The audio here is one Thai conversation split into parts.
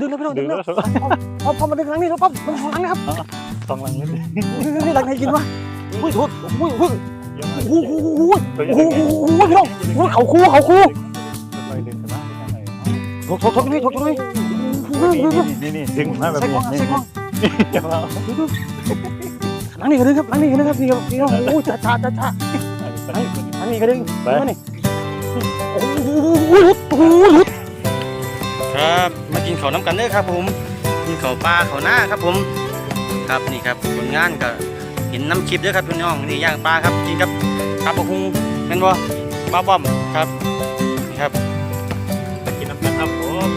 ดึงแล้วพี่น้องดึดึงงแล้แล้ววพอพอมาดึงทางนี้แล้วปั๊บมันทางนี้ครับสองหลังนิดนึงนี่หลังไหนกินวะอุ้ยโทษอุ้ยอุ้ยเยอะมากโอ้โหโอ้โหตัวโอ้ใหญ่โหโอ้โหพี่น้องโอ้โหเขาคู่เขาคู่ค่อยๆดึงไปบ้างข้างในถกถกถกนี่ถกถกนี่นี่นี่นี่ดึงมาแบบใส่กล้นี้องใส่กล้องเดี๋ยวเราหลังนี้ก็ดึงครับหลังนี้ก็ดึงครับนี่ครับนี่ครับโอ้ยจ้าจ้าจ้าจ้าหลังนี้ก็ดึงไปมานี่โอ้โหหลุดโอ้โหหลุดครับมา กินข้าวน้ำกันเด้อครับ ผมกินข้าวปลาข้าวหน้าครับผม ครับนี่ครับผลงานก็เห็นน้ำคลิปเด้อครับพี่น้องนี่ย่างปลาครับกินกับปลาปะคุงเป็นบ่ปลาป้อมครับนี่ครับไปกินน้ำกันครับผม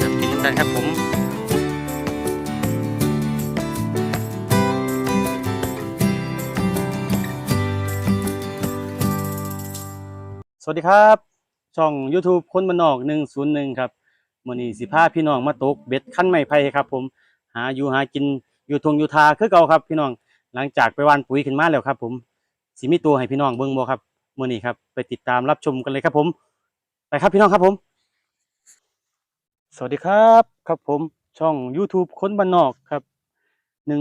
ครับกินกันครับผมสวัสดีครับ ช่อง YouTube คนบ้านนอก 101 ครับ มื้อนี้สิพาพี่น้องมาตกเบ็ดขั้นไม้ไผ่ครับ ผมหาอยู่หากินอยู่ทงอยู่ทาคือเก่าครับ พี่น้องหลังจากไปวานปุ๋ยขึ้นมาแล้วครับ ผมสิมีตัวให้พี่น้องเบิ่งบ่ครับมื้อนี้ครับ ไปติดตามรับชมกันเลยครับ ผมไปครับพี่น้องครับผม สวัสดีครับครับผมช่อง YouTube คนบ้านนอกครับ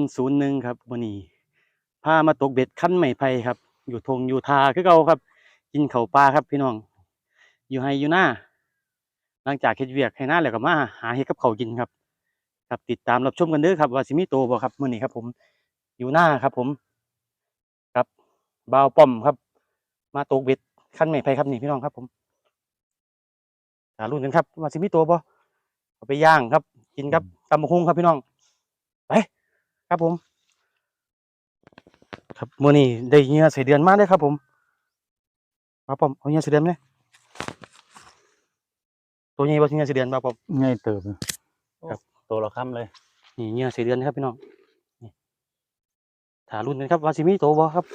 101ครับมื้อนี้พามาตกเบ็ดขั้นไม้ไผ่ครับ อยู่ทงอยู่ทาคือเก่าครับ กินเข้าปลาครับพี่น้อง อยู่ให้อยู่หน้า หลังจากเฮ็ดเวียกให้หน้าแล้วก็มาหาเฮ็ดกับเขากินครับ ครับติดตามรับชมกันเด้อครับว่าสิมีโตบ่ครับมื้อนี้ครับ ผมอยู่หน้าครับ ผม ครับบ่าวป้อมครับ มาตกเบ็ดคันไม้ไผ่ครับนี่พี่น้องครับ ผมหาลุ้นกันครับว่าสิมีโตบ่เอาไปย่างครับ กินกับตำบักหุ่งครับพี่น้องไปครับผม ครับมื้อนี้ได้เหงื่อใส่เดือนมาเด้อครับ ผมบ่าป้อมเอาเหงื่อใส่เดือนมาเลย ตัวใหญ่บ่เหงื่อใส่เดือนบ่าวป้อมง่ายเติบครับตัวเราค้ำเลยนี่เหงื่อใส่เดือนนะครับพี่น้องนี่ถารุ่นกันครับว่าสิมีโตบ่ครับ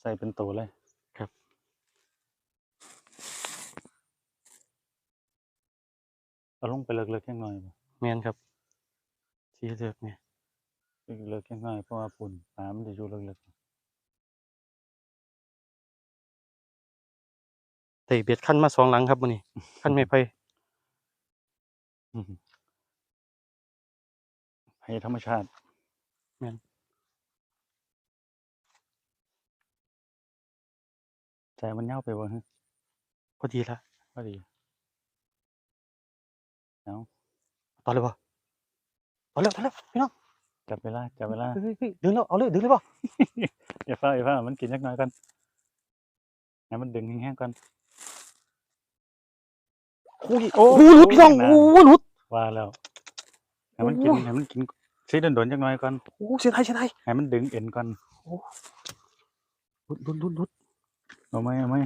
ใส่เป็นตัวเลยครับ เอาลงไปเลิกๆแค่หน่อยบ่แม่นครับสีเลือกเนี่ยเลิกๆแค่หน่อยเพราะว่าปุ่นปลามันจะอยู่เลิกเตะเบียดขั้นมาสองหลังครับมื้อนี้ขั้นไม่ไผ่ๆอื้อหือให้ธรรมชาติแม่นใจมันเน่าไปบ่ฮะพอดีละพอดีตอนเลยบ่ตอนแล้วตอนแล้วพี่น้องจับเวลาจับเวลาเฮ้ยเฮ้ยเฮ้ยดึงแล้วเอาเลยดึงเลยบ่อย่าเฝ้าอย่าเฝ้ามันกินจักหน่อยก่อนให้มันดึงแห้งๆก่อน โอ้ยโอ้โหหลุดพี่น้องโอ้โหหลุดว่าแล้วให้มันกินโอ้ให้มันกินซีโดนๆจักหน่อยก่อนโอ้เสียดายเสียดายให้มันดึงเอ็นก่อนหลุดหลุดหลุดหลุดเอาไหมเอาไหม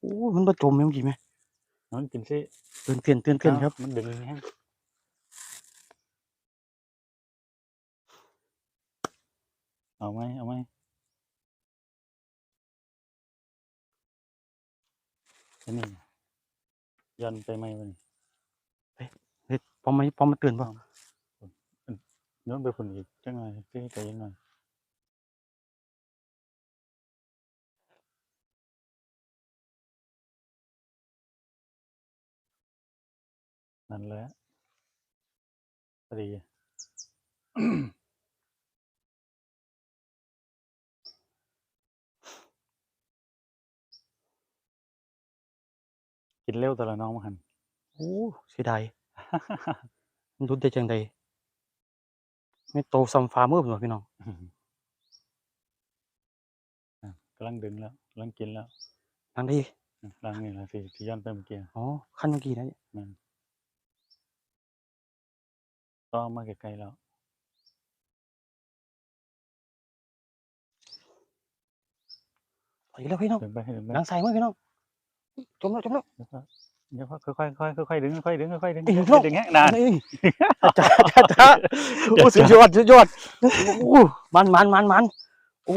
โอ้มันบ่จมแม่งกี่ไหมให้มันกินซิเตือนเตือนเตือนเตือนครับ มันดึงแห้งเอาไหมเอาไหมอันนี้ ยันไปไหมวะนี่เฮ้ยปอมมาปอมมาเตือนบ่ย้อนไปคนอีกจังไงที่ใจยังไงนั่นแหละพอดี กินเร็วแต่ละน้องมาหันโอ้เสียดายมันหลุดได้จังใดไม่โตซ้ำฟ้ามือบ่พี่น้องอะกำลังดึงแล้วกำลังกินแล้วนั่นดีอะรังนี่แหละสิที่ย้อนไปเมื่อกี้อ๋อขั้นเมื่อกี้นะมันต้องเอามาไกลๆแล้วถอยแล้วพี่น้องดึงไปให้ดึงไปหลังใส่มือพี่น้อง จมแล้วจมแล้ว เดี๋ยวค่อยๆค่อยๆค่อยๆดึงค่อยๆดึงค่อยๆดึงเอ้ยค่อยๆดึงแฮะนานนี่จ้าจ้าจ้าโอ้สุดยอดสุดยอดโอ้มันมันมันมันโอ้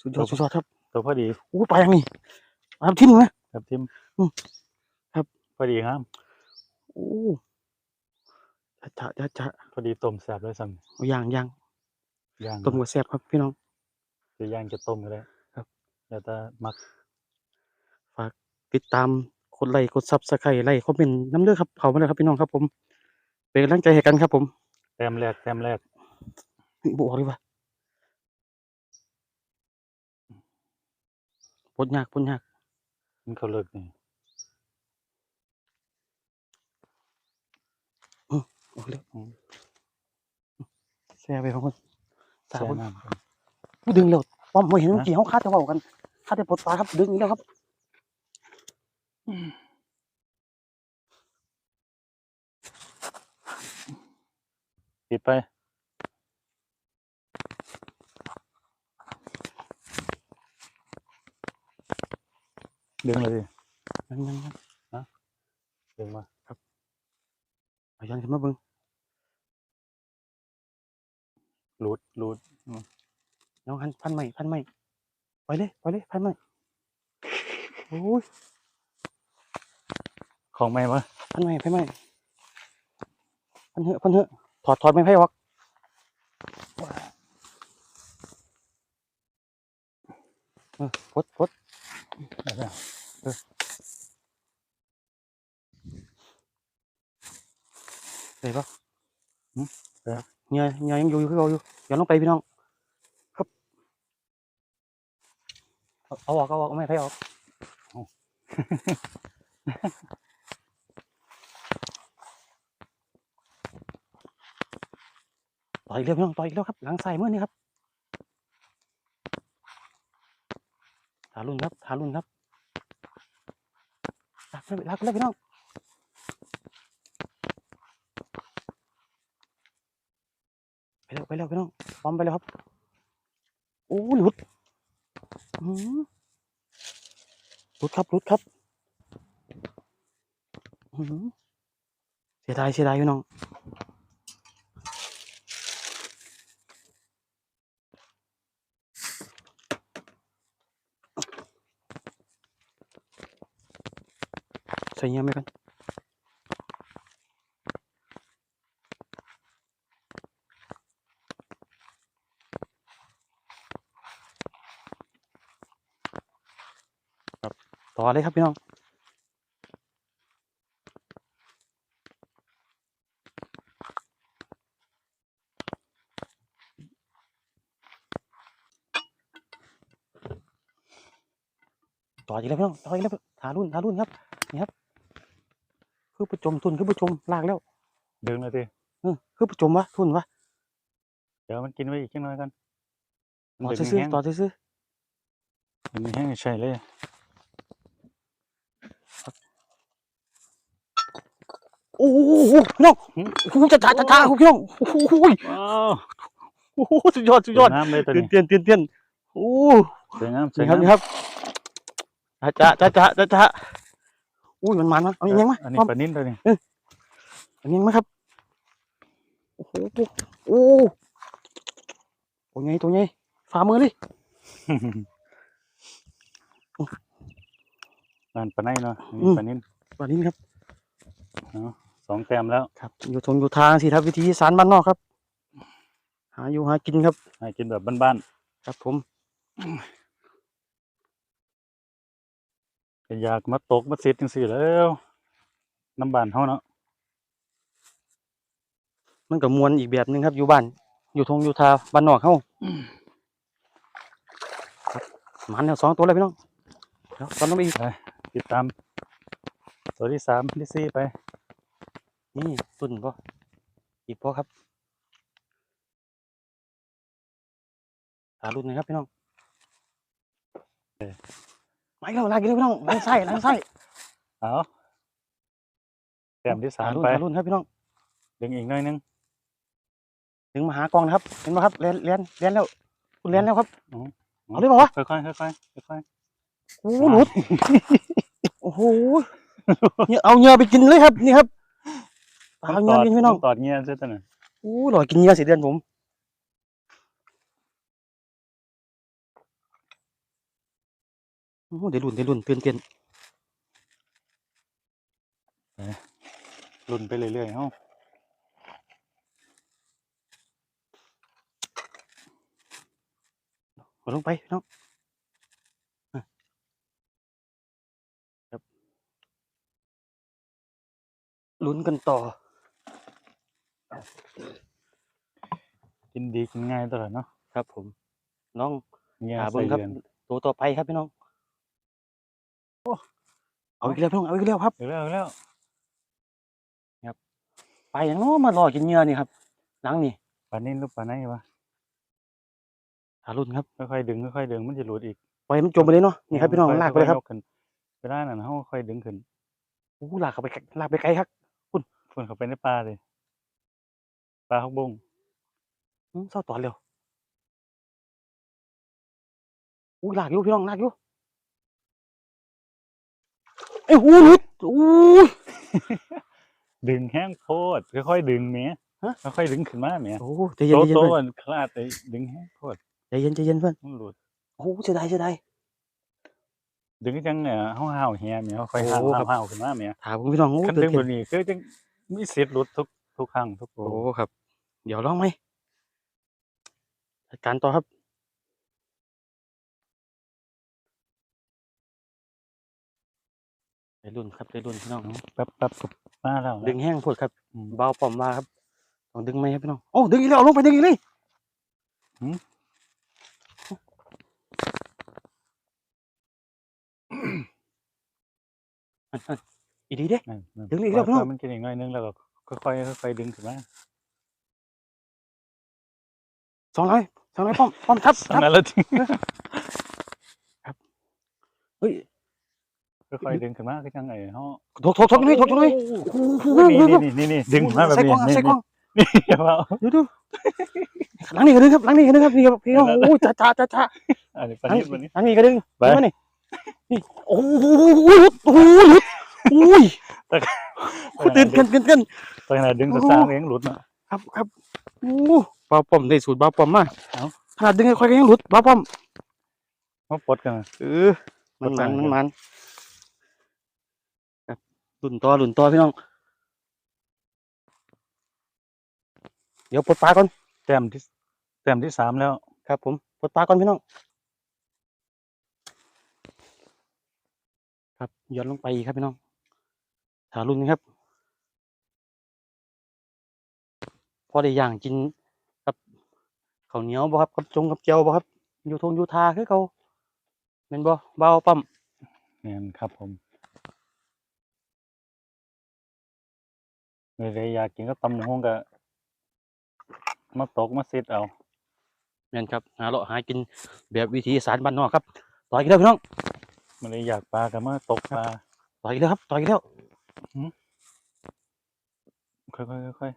สุดยอดสุดยอดครับตัวพอดีโอ้ไปยังนี่มาทิ่มนะครับทิมอืมครับพอดีครับโอ้จ้าจ้าจ้าพอดีต้มแซ่บเลยซ้เอาย่างย่างำย่างต้มกับแซ่บครับพี่น้องจะย่างจะต้มก็ได้ครับแล้วแต่มัก ติดตามกดไลค์กดซับสไครต์ไลค์คอมเมนต์น้ำเด้อครับเขามาเลยครับพี่น้องครับผมเป็นกำลังใจให้กันครับ ผมแต้มแรกแต้มแรกบอกเลยว่าปวดยากปวดยากมันเขาเลิกนี่บอกเลยแช่ไปของคนสาแช่คนน้ำก่อนผู้ดึงแล้วป้อมไม่เห็นเมื่อกี้เขาคาดจะเบากันคาดจะปวดตาครับ ดึงอีกแล้วครับ ปิดไป ดึงเลยดิยังยังยังดึงมาพยายามขึ้นมาเบิ้งรูดรูดน้องหันพันใหม่พันใหม่ไปเลยไปเลยพันใหม่โอ้ย ของไม่ปะพันใหม่พันใหม่พันเหอะพันเหอะถอดถอดไม่ไพ่ออกเออพดพดได้แล้วเลยปะเงียเงียยังอยู่อยู่คือเราอยู่อย่าลงไปพี่น้อง ครับเอาเอาออกเอาออกเอาไม่ไพ่ออก ต่อยอีกแล้วน้องต่อยอีกแล้วครับ หลังใส่เมื่อนี่ครับทารุนครับทารุนครับลักเลยลักเลยพี่น้องไปแล้วไปแล้วพี่น้องพร้อมไปแล้วครับโอ้หลุดหลุดครับหลุดครับเสียดายเสียดายพี่น้อง ใส่เงี้ยไหมกันต่อเลยครับพี่น้องต่ออีกแล้วพี่น้องต่ออีกแล้วทารุ่นทารุ่นครับ นี่ครับ คือประจมทุนคือประจมลากแล้วดึงเลยดิเออคือประจมวะทุนวะเดี๋ยวมันกินไว้อีกจังหน่อยกันต่อดึงซื้อแห้งๆต่อซื้อดึงแห้งใช่เลยๆโอ้โหพี่น้องโอ้โหจะจ่าจะจ่าพี่น้องโอ้โหว้าวโอ้โหสุดยอดสุดยอดน้ำเลยตัวเตียนนี้เตียนเตียนเตียนโอ้สวยงามสวยนี่ครับงามนี่ครับจ้าจ้าจ้าจ้าจ้า อุ้ยมันมันมันเอาอย่างมาอันนี้เอาปลานิ่นตัวนี้อันยังมาครับโอ้โหโอ้ตัวใหญ่ตัวใหญ่ฝ่ามือเลยนั่นปลาไนเนาะอันอืนี้มปลานิ่นปลาลิ้นครับสองแต้มแล้วครับ อยู่ทงอยู่ทางสิครับ วิธีสารบ้านนอกครับ หาอยู่หากินครับให้กินแบบบ้านครับผม ๆ ก็อยากมาตกมาเสร็จจังสี่แล้วน้ำบานเฮาเนาะมันก็มวนอีกแบบหนึงครับ อยู่บ้าน อยู่ทงอยู่ทาบ้านนอกเฮาครับมันแล้วสองตัวเลยพี่น้องเดี๋ยวตอนน้องไปอีกติดตาม ตัวที่สามที่สี่ไป นี่ตุ่นป่อีกป่ครับหารุ่นหนะครับพี่น้อง ไม่แล้วลากอีกแล้วพี่น้องหลังไส้หลังไส้เอาแต้มที่สามหรุ่นไปหารุ่นครับพี่น้องดึงอีกหน่อยนึงถึงมาหากองนะครับ เห็นไหมครับเลียนเลียนเลียนแล้วคุณเลียนแล้วครับอ๋อเอาเลยเปล่าวะค่อยๆค่อยๆค่อยโอ้โหหลุดโอ้โหเนี่ยเอาเหงื่อไปกินเลยครับนี่ครับๆเอาเหงื่อกินพี่น้องตอดเงี้ยใช่ตัวน่ะโอ้หล่อยกินเหงื่อสิเดือนผมโอ้ เดี๋ยวรุ่นเดี๋ยวรุ่นเตือนเตือนลุ่นไปเรื่อยๆเฮากดลงไปพี่น้องอะครับลุ้นกันต่อ กินดีกินง่ายตลอดเนาะครับผม น้องเงี้ยหาใส่เบิ้งครับเดือนตัวต่อไปครับพี่น้อง เอาอีกแล้วพี่น้องเอาอีกแล้วครับเอาแล้วเอาแล้วไปอย่างน้อมารอกินเหงื่อนี่ครับ หลังนี่ปลานิ่นลูกปลาไหนวะหาลุ้นครับค่อยๆดึงค่อยๆดึงมันจะหลุดอีกปล่อยมันจมไปเลยเนาะนี่ครับพี่น้องลากไปเลยครับๆขึ้นเวลานั้นเขาค่อยดึงขึ้นโอ้ลากเข้าไปลากไปไกลครับพุ่นเข้าไปในปลาเลยปลาฮักบุ้งอื้อเศร้าตอนเร็วอู้ลากอยู่พี่น้องลากอยู่ เอ้ยอู้หลุดอู้ยดึงแห้งโพดค่อยๆดึงเมียฮะค่อยๆดึงขึ้นมาเมียโอ้ใจเย็นโตใจเย็นโตเพื่อนมันคลาดไอ้ดึงแห้งโพดใจเย็นใจเย็นเพื่อนมันหลุดโอ้เสียดายเสียดายดึงจังเนี่ยห้าวห้าวๆเฮียเมียค่อยๆห้าวโอ้ครับห้าวๆขึ้นมาเมียถามผมพี่น้องโอ้คันเดืดึอดงเกิแบนบนี้คือจังมีสิทธิ์หลุดทุกทุกครั้งทุกโตโอ้ครับ เดี๋ยวลองไหมจัดการต่อครับ ได้รุ่นครับได้รุ่นพี่น้องแป๊บแป๊บกับมาแล้วนะดึงแห้งโพดครับอืมเบาปอมมาครับต้องดึงไหมครับพี่น้องโอ้ดึงอีกแล้วเอาลงไปดึงอีกเลยหืมอันอันอีดีเด้นั่นนั่นดึงอีกแล้วปล่ยพี่น้องปล่ยมันกินอีกหน่อยนึงแล้วก็ค่อยๆค่อยๆดึงขึ้นมาสองร้อยสองร้อยป้อมป้อมทับตอนทับนั้นแล้วจริงเฮ้ย ค่อยๆดึงขึ้นมาก็จังไอ้เฮาทกทกทกหน่อยทกทกหน่อยโอ้โหนี่นี่นี่นี่ดึงมาแบบใส่นี้กล้องนี่ใส่กล้องนี่นี่ว่าดูดูหลังนี้ก็ดึงครับหลังนี้ก็ดึงครับนี่ครับพี่น้องโอ้ยจ้าจ้าจ้าจ้าอันนี้หปลังนิดปนิดหลังนี้ก็ดึงไปมานี่นี่โอ้โหหลุดโอ้โหหลุดโอ้ยโอ้ยเกินเกินเกินเกินตอนนั้นดึงตัวสร้างเองหลุดน่ะครับครับโอ้เบาป้อมได้สูตรเบาป้อมมาเอ้าขนาดดึงค่อยๆก็ยังหลุดเบาป้อมมาปลดกันเออมันมันมันมันค รับหลุนต่อหลุนต่อพี่น้อง เดี๋ยวปลดปลาก่อนแต้มที่แต้มที่สามแล้ว ครับ ผมปลดปลาก่อนพี่น้อง ครับย้อนลงไปครับพี่น้องถารุ่นนี้ครับ พอได้อย่างกินกับข้าวเหนียวบ่ครับกับจงกับเจียวบ่ครับอยู่ทงอยู่ทาคือเขาแม่นบ่เบาปั๊มเนี่ยครับผม เลยอยากกินก็ตำหงก็มาตกมาซิดเอาแม่นครับหาเลาะหากินแบบวิธีอีสารบ้านนอกครับ ต่อยกันแล้วพี่น้องมันเลยอยากปลาก็มาตกปลาต่อยกันแล้วครับต่อยกันแล้วค่อยๆค่อย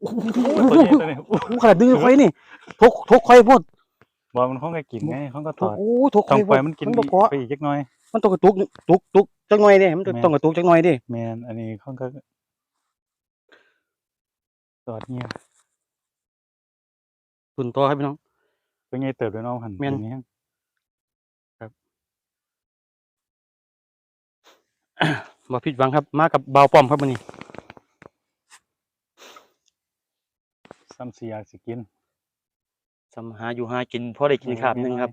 โอ้โหๆตัวนี้ตัวนี้โอ้โหขนาดดึงค่อยนี่ทกทกค่อยพดบอลมันคงก็กินไงเขาก็ถโอ้อดโหทกต้ค่อองยพปล่อดยมันกินมันบ่อีกเกาะไปอีกจักหน่อย มันต้องกระตุกตุกตุกจักหน่อยเด้มันต้องแม่นต้องกระตุกจักหน่อยเด้แมนอันนี้เขาก็ ตอดเนี่ยตุนต่อครับพี่น้อง เป็นไงเติบด้วยน้องหันแม่นตัวนี้บ่ผิดหวังครับ มากับเบาวป้อมครับมื้อนี้ซ้ำสีอยากสิกินสำหาอยู่หากินพอได้กินขาบหนึงครับ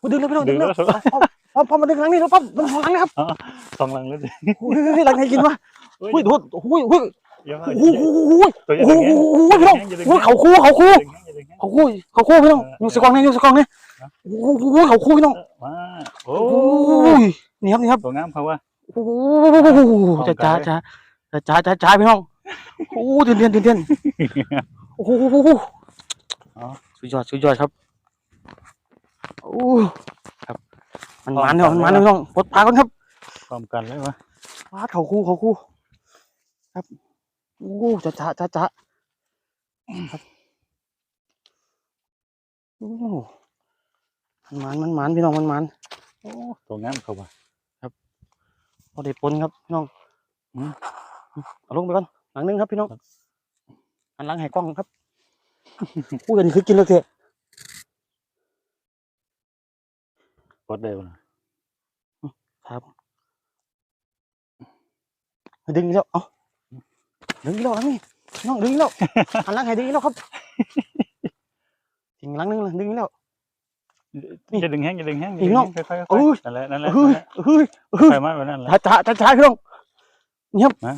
อุ๊ยดึงแล้วพี่น้องดึงแล้ว ป้อมป้อมป้อมมาดึงหลังนี่แล้วป้อมมันของหลังนี่ครับสองหลังแล้วสิโอ้ยหลังให้กินวะเฮ้ยอุ้ยโดดอุ้ยอุ้ยเดี๋ยวโอ้โหโอ้โหตัวใหญ่โอ้โหโอ้โหพี่น้องโอ้ยเขาคู่เขาคู่เขาคู่เขาคู่พี่น้องอยู่สกองนี่อยู่สกองนี่โอ้โหเขาคู่พี่น้องมาโอ้โอ้ยนี่ครับนี่ครับตัวงามเขาว่าโอ้โหจ้าจ้าจ้าจ้าจ้าจ้าพี่น้องโอ้เดือนเดือนเดือนเดือนโอ้โหสุดยอดสุดยอดครับโอ้ครับ มันมันเนาะมันมันเนาะพี่น้องปลดปลาก่อนครับพร้อมกันเลยวะปลาเขาคู่เขาคู่ ครับโอ้จ้าจ้าจ้าจ้าครับโอ้มันมันมันพี่น้องมันมันโอ้ตัวงามเขาว่าพอได้ปนครับพี่น้องอืมเอาลงไปก่อนหลังนึงครับพี่น้องอันหลังให้กล้องครับพูดกันคือกินแล้วเถอะ ปลดได้บ่ล่ะครับ ดึงอีกแล้ว เอ้าดึงอีกแล้วหลังนี่น้องดึงอีกแล้วอันหลังให้ดึงอีกแล้วครับจริงหลังนึงเลยดึงอีกแล้วนี่จะดึงแห้งจะดึงแห้งอีกน้องค่อยๆค่อยๆโอ้ยนั่นแหละนั่นแหละเฮ้ยเฮ้ยเฮ้ยใครมาแบบนั้นแหละช้าช้าช้าๆพี่น้องเงียบฮะ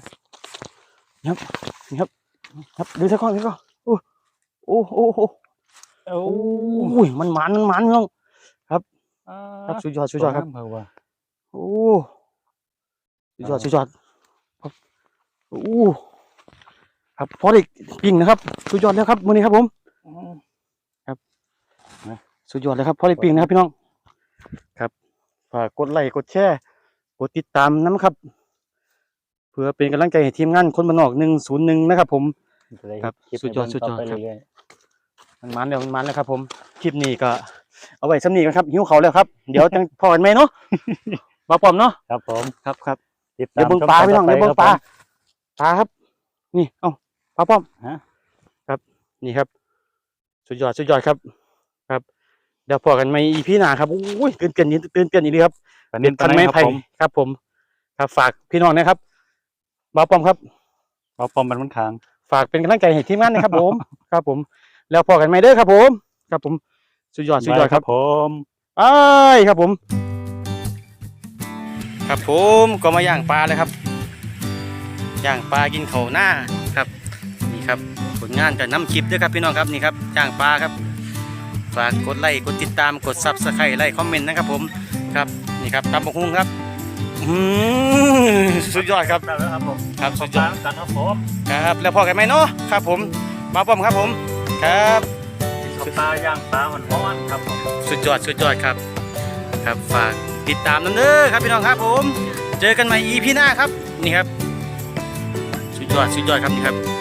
เงียบเงียบครับดูสักข้อนดูสักข้อนโอ้โอ้โอ้โอ้โอ้โอ้ยมันมันมันมันพี่น้องอ่า ครับสุดยอดสุดยอดครับสวงามเออว่ะโอ้สุดยอดสุดยอดครับโอ้ครับพอได้ปิ้งนะครับสุดยอดแล้วครับมื้อนี้ครับผมอืมสุดยอดเลยครับพอได้ปิ้งนะครับพี่น้องครับฝากกดไลค์กดแชร์กดติดตามน้ำครับ เพื่อเป็นกำลังใจให้ทีมงานคนบ้านนอกหนึ่งศูนย์หนึ่งนะครับ ผมจะได้ครับคลิปสุดยอดให้สุดยอดเบิ่งต่ไปครับเรื่อยมันมันแล้วมันมันแล้วครับ ผมคลิปนี้ก็ เอาไว้สำนีกันครับหิวเขาวแล้วครับ เดี๋ยวจังพอกันไหมเนาะมาปอมเนาะๆครับผมครับครับติดตาเดี๋ยมวเบิ่งชมปลาตนพี่น้องต่เดี๋ยวเบิ่งไปปลาครับปลาครับ นี่เอ้าปลาป้อมฮะครับ นี่ครับ สุดยอดสุดยอดครับ ครับ เดี๋ยวพอกันไหมอีพีหน้าครับอุ้ยตื่นเต้นนี่ตื่นเต้นอีกเลยครับผมเด็ดพันไม้คไผ่รับผมครับผม ครับฝากพี่น้องนะครับบาปอมครับเอาปอมมันมันค้าง ฝากเป็นกำลังใจให้ทีมงานนะครับผม ครับผม แล้วพอกันไหมเด้อครับผม ครับผม สุดยอดสุดยอดครับผมไอ้ายครับผม ครับผมก็มาย่างปลาเลยครับย่างปลากินเขาวหน้าครับนี่ครับผลงานกับน้ำคลิปด้วยครับพี่น้องครับนี่ครับย่างปลาครับฝากกดไลค์กดติดตามกดซับสไครต์ไลค์คอมเมนต์นะครับผมครับนี่ครับตำบกหุ่งครับอืมสุดยอดครับได้แล้วครับผมครับสุดยอดกันครับผมครับแล้วพอกันไหมเนาะครับผมมาป้อมครับผมครับกินกับ ปลาย่างปลามันร้อนครับผมสุดยอดสุดยอดครับ ครับฝากติดตามน้ำเด้อครับพี่น้องครับผม เจอกันใหม่ EP หน้าครับนี่ครับ สุดยอดสุดยอดครับนี่ครับ